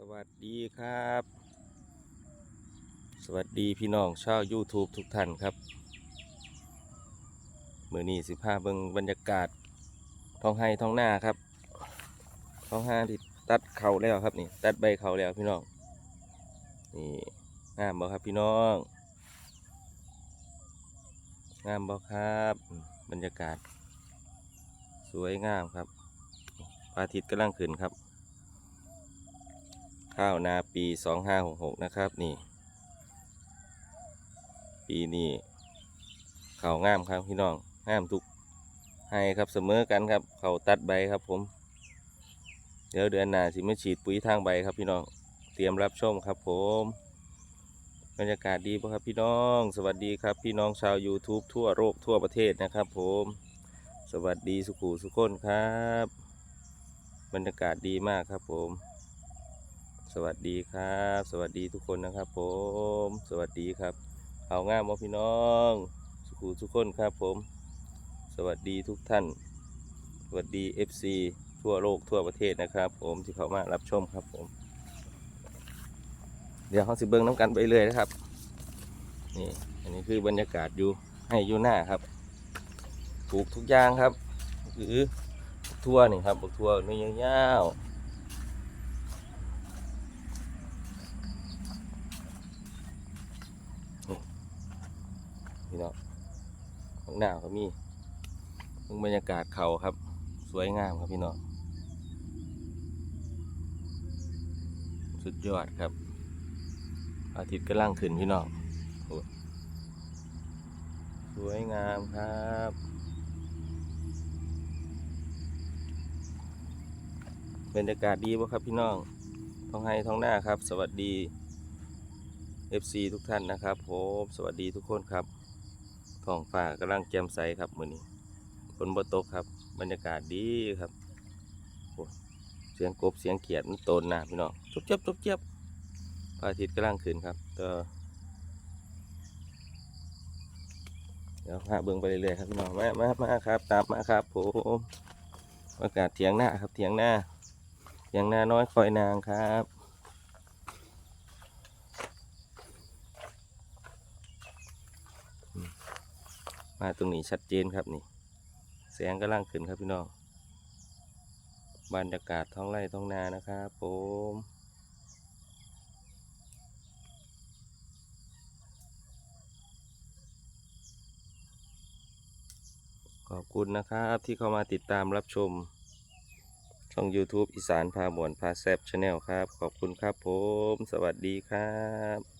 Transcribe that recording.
สวัสดีครับ สวัสดีพี่น้องชาว YouTube ทุกท่านครับมือนี้สิพาเบิงบรรยากาศท้องไห้ท้องหน้าครับท้องห้าที่ตัดเขาแล้วครับนี่ ตัดใบเขาแล้วพี่น้องนี่งามบ่ครับพี่น้องงามบ่ครับ บรรยากาศ สวยงามครับพระอาทิตย์กำลังขึ้นครับ ข้าวนาปี 2566 นะครับนี่ ปีนี้เขาวงามครับพี่น้องงามทุกให้ครับเสมอกันครับ เขาตัดใบครับผม เดี๋ยวเดือนหน้าสิมาฉีดปุ๋ยทางใบครับพี่น้องเตรียมรับชมครับผม บรรยากาศดีปะครับพี่น้อง สวัสดีครับพี่น้องชาว YouTube ทั่วโลกทั่วประเทศนะครับผม สวัสดีสุขุสุขคนครับ บรรยากาศดีมากครับผม สวัสดีครับ สวัสดีทุกคนนะครับผม สวัสดีครับเอาง่ามบ่พี่น้อง สุขุทุกคนครับผม สวัสดีทุกท่าน สวัสดี FC ทั่วโลกทั่วประเทศนะครับ ผมที่เขามารับชมครับผม เดี๋ยวเขาสิเบิ้งน้ำกันไปเลยนะครับนี่อันนี้คือบรรยากาศอยู่ให้อยู่หน้าครับปลูกทุกอย่างครับหรือทั่วนี่ครับปลูกทั่วนี่ยาวๆ พี่น้อง ข้างหน้าก็มีเบิ่งบรรยากาศเขาครับ สวยงามครับพี่น้องสุดยอดครับ อาทิตย์กำลังขึ้นพี่น้องสวยงามครับบรรยากาศดีป่ะครับพี่น้องท้องไห้ท้องหน้าครับ สวัสดี FC ทุกท่านนะครับผมสวัสดีทุกคนครับ ท้องฟ้ากำลังแจ่มใสครับมื้อนี้ฝนบ่ตกครับ บรรยากาศดีครับเสียงกบเสียงเขียดมันโตนหนาพี่น้องจุบเจ็บจุบเจ็บพระอาทิตย์กำลังขึ้นครับก็เดี๋ยวพาเบิ่งไปเรื่อยๆครับพี่น้องมามามาครับตามมาครับผมอากาศเถียงหน้าครับเถียงหน้าเถียงหน้าน้อยคอยนางครับ มาตรงนี้ชัดเจนครับนี่ แสงกำลังขึ้นครับพี่น้อง บรรยากาศท้องไร่ท้องนานะครับผมขอบคุณนะครับที่เข้ามาติดตามรับชม ช่อง YouTube อีสานพาหมวนพาแซบชาแนลครับ ขอบคุณครับผม สวัสดีครับ